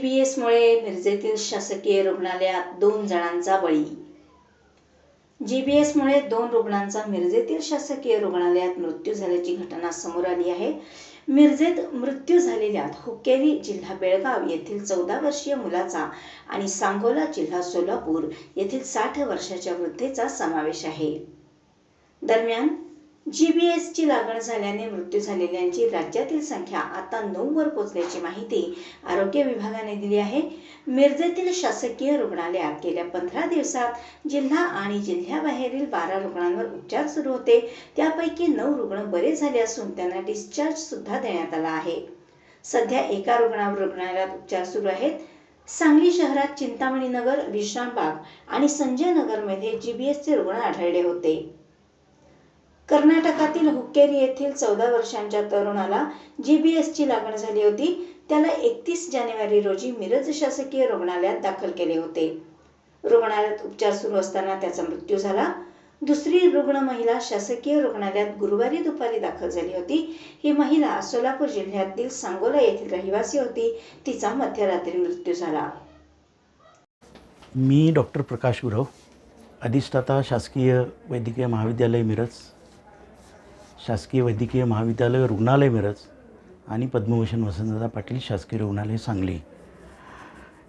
जीबीएसमुळे मिरजेतील शासकीय रुग्णालयात दोन जणांचा बळी. जी बी एसमुळे दोन रुग्णांचा मिरजेतील शासकीय रुग्णालयात मृत्यू झाल्याची घटना समोर आली आहे. मिरजेत मृत्यू झालेल्या हुक्केरी जिल्हा बेळगाव येथील चौदा वर्षीय मुलाचा आणि सांगोला जिल्हा सोलापूर येथील साठ वर्षाच्या वृद्धेचा समावेश आहे. दरम्यान जी बी एसची लागण झाल्याने मृत्यू झालेल्यांची राज्यातील संख्या आता नऊवर पोहोचल्याची माहिती आरोग्य विभागाने दिली आहे. मिरजेतील शासकीय रुग्णालयात गेल्या पंधरा दिवसात जिल्हा आणि जिल्ह्याबाहेरील बारा रुग्णांवर उपचार सुरू होते. त्यापैकी नऊ रुग्ण बरे झाले असून त्यांना डिस्चार्ज सुद्धा देण्यात आला आहे. सध्या एका रुग्णावर रुग्णालयात उपचार सुरू आहेत. सांगली शहरात चिंतामणी नगर विश्रामबाग आणि संजय नगरमध्ये जीबीएसचे रुग्ण आढळले होते. कर्नाटकातील हुक्केरी येथील चौदा वर्षांच्या तरुणाला जी बी एसची लागण झाली होती. त्याला एकतीस जानेवारी रोजी मिरज शासकीय रुग्णालयात दाखल केले होते. रुग्णालयात उपचार सुरू असताना त्याचा मृत्यू झाला. दुसरी रुग्ण महिला शासकीय रुग्णालयात गुरुवारी दुपारी दाखल झाली होती. ही महिला सोलापूर जिल्ह्यातील सांगोला येथील रहिवासी होती. तिचा मध्यरात्री मृत्यू झाला. मी डॉक्टर प्रकाश गुरव अधिष्ठाता शासकीय वैद्यकीय महाविद्यालय मिरज. शासकीय वैद्यकीय महाविद्यालय रुग्णालय मिरज आणि पद्मभूषण वसंतदादा पाटील शासकीय रुग्णालय सांगली.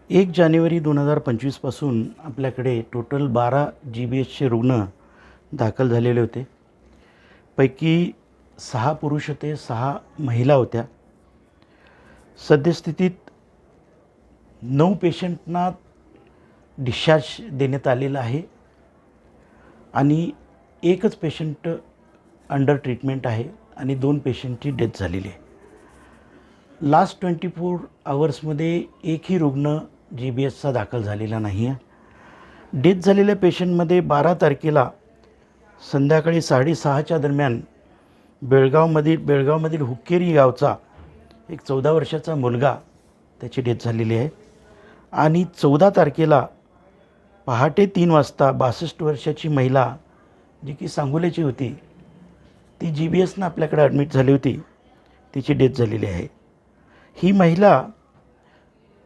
एक जानेवारी दोन हजार पंचवीसपासून आपल्याकडे टोटल बारा जी बी एचचे रुग्ण दाखल झालेले होते. पैकी सहा पुरुष होते सहा महिला होत्या. सद्यस्थितीत नऊ पेशंटना डिस्चार्ज देण्यात आलेला आहे आणि एकच पेशंट अंडर ट्रीटमेंट आहे आणि दोन पेशंटची डेथ झालेली आहे. लास्ट ट्वेंटी फोर आवर्समध्ये एकही रुग्ण जी बी एसचा दाखल झालेला नाही आहे. डेथ झालेल्या पेशंटमध्ये बारा तारखेला संध्याकाळी साडेसहाच्या दरम्यान बेळगावमधील बेळगावमधील हुक्केरी गावचा एक चौदा वर्षाचा मुलगा त्याची डेथ झालेली आहे. आणि चौदा तारखेला पहाटे तीन वाजता बासष्ट वर्षाची महिला जी की सांगोल्याची होती ती जी बी एसनं आपल्याकडे ॲडमिट झाली होती तिची डेथ झालेली आहे. ही महिला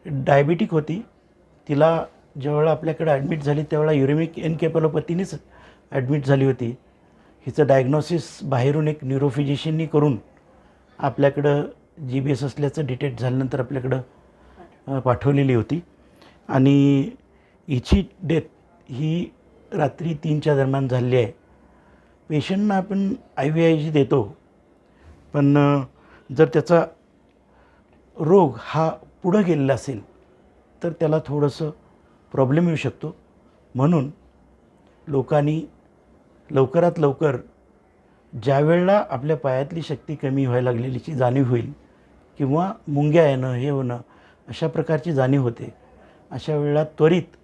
डायबिटिक होती. तिला जेव्हा आपल्याकडे ॲडमिट झाली त्यावेळेला युरेमिक एनकेपॅलोपॅथीनेच ॲडमिट झाली होती. हिचं डायग्नॉसिस बाहेरून एक न्यूरोफिजिशियननी करून आपल्याकडं जी बी एस असल्याचं डिटेक्ट झाल्यानंतर आपल्याकडं पाठवलेली होती. आणि हिची डेथ ही रात्री तीनच्या दरम्यान झालेली आहे. पेशंटना आपण आय व्ही आय जी देतो. पण जर त्याचा रोग हा पुढं गेलेला असेल तर त्याला थोडंसं प्रॉब्लेम येऊ शकतो. म्हणून लोकांनी लवकरात लवकर ज्यावेळेला आपल्या पायातली शक्ती कमी व्हायला लागलेलीची जाणीव होईल किंवा मुंग्या येणं हे होणं अशा प्रकारची जाणीव होते. अशा वेळेला त्वरित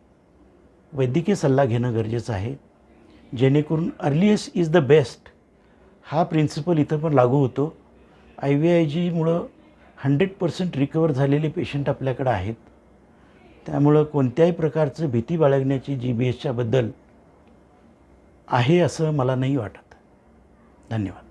वैद्यकीय सल्ला घेणं गरजेचं आहे. जेणेकरून अर्लिएस्ट इज द बेस्ट हा प्रिन्सिपल इथं पण लागू होतो. आय व्ही आय जीमुळं हंड्रेड पर्सेंट रिकवर झालेले पेशंट आपल्याकडं आहेत. त्यामुळं कोणत्याही प्रकारचं भीती बाळगण्याची जी बी एसच्याबद्दल आहे असं मला नाही वाटत. धन्यवाद.